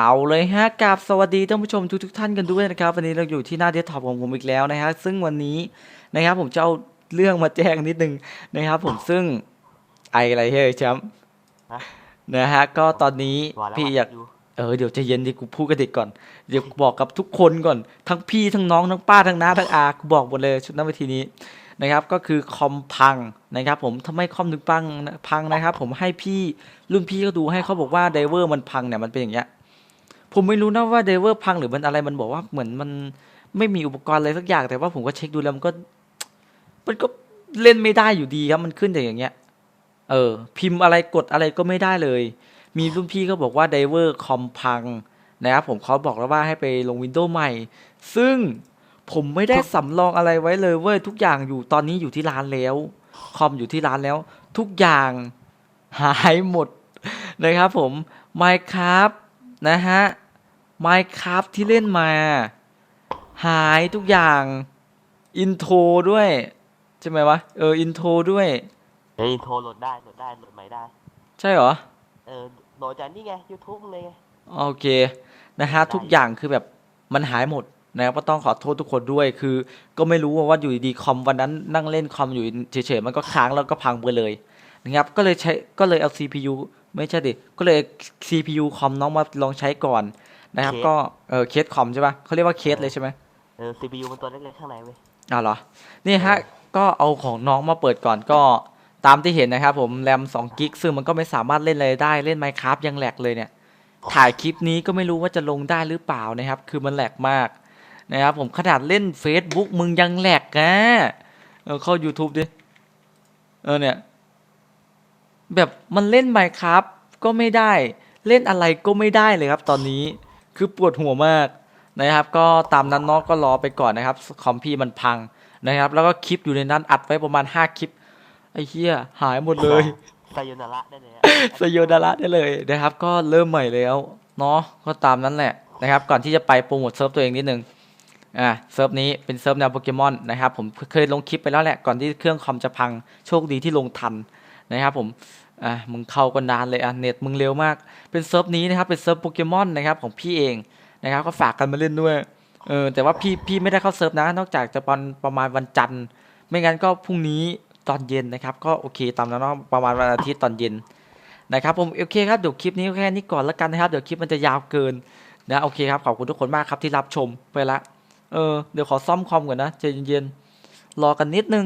เอาเลยฮะกราบสวัสดีท่านผู้ชมทุกทุกๆท่านกันด้วยนะครับ วันนี้เราอยู่ที่หน้าเดสก์ท็อปของผมอีกแล้วนะฮะซึ่งวันนี้นะครับผมจะเอาเรื่องมาแจ้งนิดนึงนะครับผมซึ่งไออะไรเฮ้ยแชมป์ฮะนะฮะก็ตอนนี้ว่าแล้วพี่ว่ะอยากอยู่เออเดี๋ยวใจะเย็นดิกูพูดกับเด็กก่อน เดี๋ยวกูบอกกับทุกคนก่อน ทั้งพี่ทั้งน้องทั้งป้าทั้งน้าทั้งอากูบอกหมดเลยชุดหน้าเวทีนี้นะครับก็คือคอมพังนะครับผมทำไมคอมถึงพังพังนะครับ ผมให้พี่รุ่นพี่เขาดูให้เขาบอกว่าไดเวอร์มันพังเนี่ยมันเป็นอย่างเงี้ย ผมไม่รู้นะว่าไดเวอร์พังหรือมันอะไรมันบอกว่าเหมือนมันไม่มีอุปกรณ์อะไรสักอย่าง แต่ว่าผมก็เช็คดูแล้วมันก็ มันก็เล่นไม่ได้อยู่ดีครับมันขึ้นแต่อย่างเงี้ย เออ พิมพ์อะไรกดอะไรก็ไม่ได้เลย มีรุ่นพี่ก็บอกว่าไดเวอร์คอมพังนะครับผมเขาบอกแล้วว่าให้ไปลงวินโดว์ใหม่ ซึ่งผมไม่ได้สำรองอะไรไว้เลยเว้ยทุกอย่างอยู่ตอนนี้อยู่ที่ร้านแล้วคอมอยู่ที่ร้านแล้ว ทุกอย่างหายหมดนะครับผม Minecraft นะฮะ Minecraft ที่เล่นมา หายทุกอย่างอินโทรด้วย ใช่ไหมวะ เออ อินโทรด้วย เฮ้ยโทรโหลดได้โหลดได้โหลดใหม่ได้ ใช่เหรอ เออโหลดจากนี่ไง YouTube เลยไง โอเค นะฮะ ได้ ทุกอย่างคือแบบมันหายหมดนะครับก็ต้องขอโทษทุกคนด้วยคือ ก็ไม่รู้ว่าอยู่ดีๆคอมวันนั้นนั่งเล่นคอมอยู่เฉยๆมันก็ค้างแล้วก็พังไปเลยนะครับก็เลยใช้ก็เลยเอา CPU ไม่ใช่ดิก็เลย CPU คอมน้องมาลองใช้ก่อน นะครับ ก็เออเคสคอมใช่ปะเขาเรียกว่าเคสเลยใช่ไหมเออ CPU มันตัวเล็กๆข้างในเว้ยอ้าวเหรอ นี่ฮะ ก็เอาของน้องมาเปิดก่อนก็ตามที่เห็นนะครับผมแรม2กิกซึ่งมันก็ไม่สามารถเล่นอะไรได้เล่น Minecraft ยังแหลกเลยเนี่ย ถ่ายคลิปนี้ก็ไม่รู้ว่าจะลงได้หรือเปล่านะครับ คือมันแหลกมากนะครับผมขนาดเล่น Facebook มึงยังแหลกนะเออเข้า YouTube ดิ เออเนี่ย แบบมันเล่น Minecraft ก็ไม่ได้ เล่นอะไรก็ไม่ได้เลยครับตอนนี้ คือปวดหัวมากนะครับ ก็ตามนั้นเนาะก็รอไปก่อนนะครับคอมพี่มันพังนะครับ แล้วก็คลิปอยู่ในนั้นอัดไว้ประมาณ 5 คลิป ไอ้เหี้ยหายหมดเลยไซโยนาระได้เลยอะสยดาระได้เลยนะครับ ก็เริ่มใหม่แล้วเนาะก็ตามนั้นแหละนะครับ ก่อนที่จะไปโปรโมทเซิร์ฟตัวเองนิดนึงอ่าเซิร์ฟนี้เป็นเซิร์ฟแนวโปเกมอนนะครับ ผมเคยลงคลิปไปแล้วแหละก่อนที่เครื่องคอมจะพังโชคดีที่ลงทันนะครับ ผม อ่ามึงเข้าก็นานเลยอะเน็ตมึงเร็วมาก เป็นเซิร์ฟนี้นะครับเป็นเซิร์ฟโปเกมอนนะครับของพี่เองนะครับก็ฝากกันมาเล่นด้วยเออแต่ว่าพี่พี่ไม่ได้เข้าเซิร์ฟนะ นอกจากจะประมาณประมาณวันจันทร์ไม่งั้นก็พรุ่งนี้ตอนเย็นนะครับ ก็โอเคตามนั้นเนาะประมาณวันอาทิตย์ตอนเย็นนะครับผมโอเคครับเดี๋ยวคลิปนี้แค่นี้ก่อนแล้วกันนะครับเดี๋ยวคลิปมันจะยาวเกินนะโอเคครับขอบคุณทุกคนมากครับที่รับชมไปละเออเดี๋ยวขอซ่อมคอมก่อนนะใจเย็นๆรอกันนิดนึง